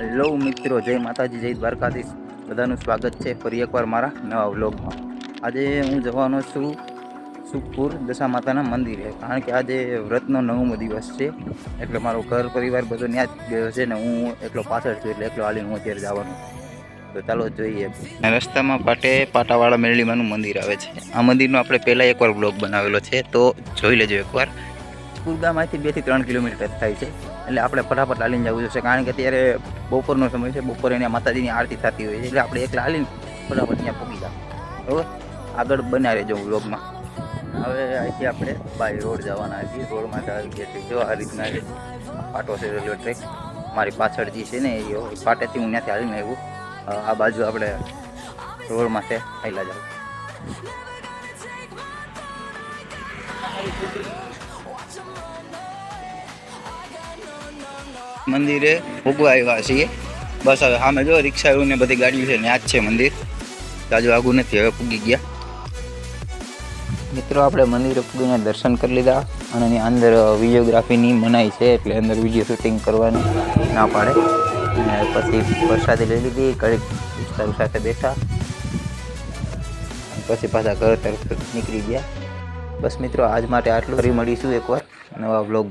Hello મિત્રો, જય માતાજી, જય દ્વારકાધીશ. બધાનું સ્વાગત છે ફરી એકવાર મારા નવા વ્લોગમાં. આજે હું જવાનો છું સુખપુર દશા માતાના મંદિરે, કારણ કે આજે વ્રતનો નવમો દિવસ છે. એટલે મારો ઘર પરિવાર બધો ત્યાં જ ગયો છે ને હું એકલો પાછળ છું, એટલે એકલો હાલીને હું અત્યારે જવાનું તો ચાલો જોઈએ. રસ્તામાં પાટે પાટાવાળા મેરળીમાનું મંદિર આવે છે. આ મંદિરનો આપણે પહેલાં એકવાર બ્લોગ બનાવેલો છે, તો જોઈ લેજો એકવાર. કુરગામાંથી બેથી ત્રણ કિલોમીટર થાય છે. એટલે આપણે ફટાફટ હાલીને જવું જોઈએ કારણ કે અત્યારે બપોરનો સમય છે. બપોરે ત્યાં માતાજીની આરતી થતી હોય છે. એટલે આપણે એક હાલીને ફટાફટ ત્યાં પહોંચી જાવ બરાબર? આગળ બન્યા રહેજો વ્લોગમાં. હવે અહીંથી આપણે બાય રોડ જવાના છીએ. રોડમાં આવી ગયા જો આ રીતના પાટો છે રેલવે ટ્રેક. મારી પાછળ જે છે ને, એ પાટેથી હું ત્યાંથી હાલીને આવ્યું. આ બાજુ આપણે રોડમાં છે. હાઈલા જાવ મંદિરે ભોગવા આવ્યા છીએ. બસ હવે સામે જો રિક્ષા ને બધી ગાડીઓ છે ત્યાં જ છે મંદિર. તાજુ આગું નથી, હવે પૂગી ગયા. મિત્રો, આપણે મંદિરે પૂગીને દર્શન કરી લીધા અને એની અંદર વિડીયોગ્રાફીની મનાઈ છે એટલે અંદર વીડિયો શૂટિંગ કરવાની ના પાડે. અને પછી પ્રસાદી લઈ લીધી કડીક વિસ્તારો સાથે બેઠા. પછી પાછા ઘર તરફ નીકળી ગયા. બસ મિત્રો, આજ માટે આટલું. ફરી મળીશું એકવાર નવા બ્લોગ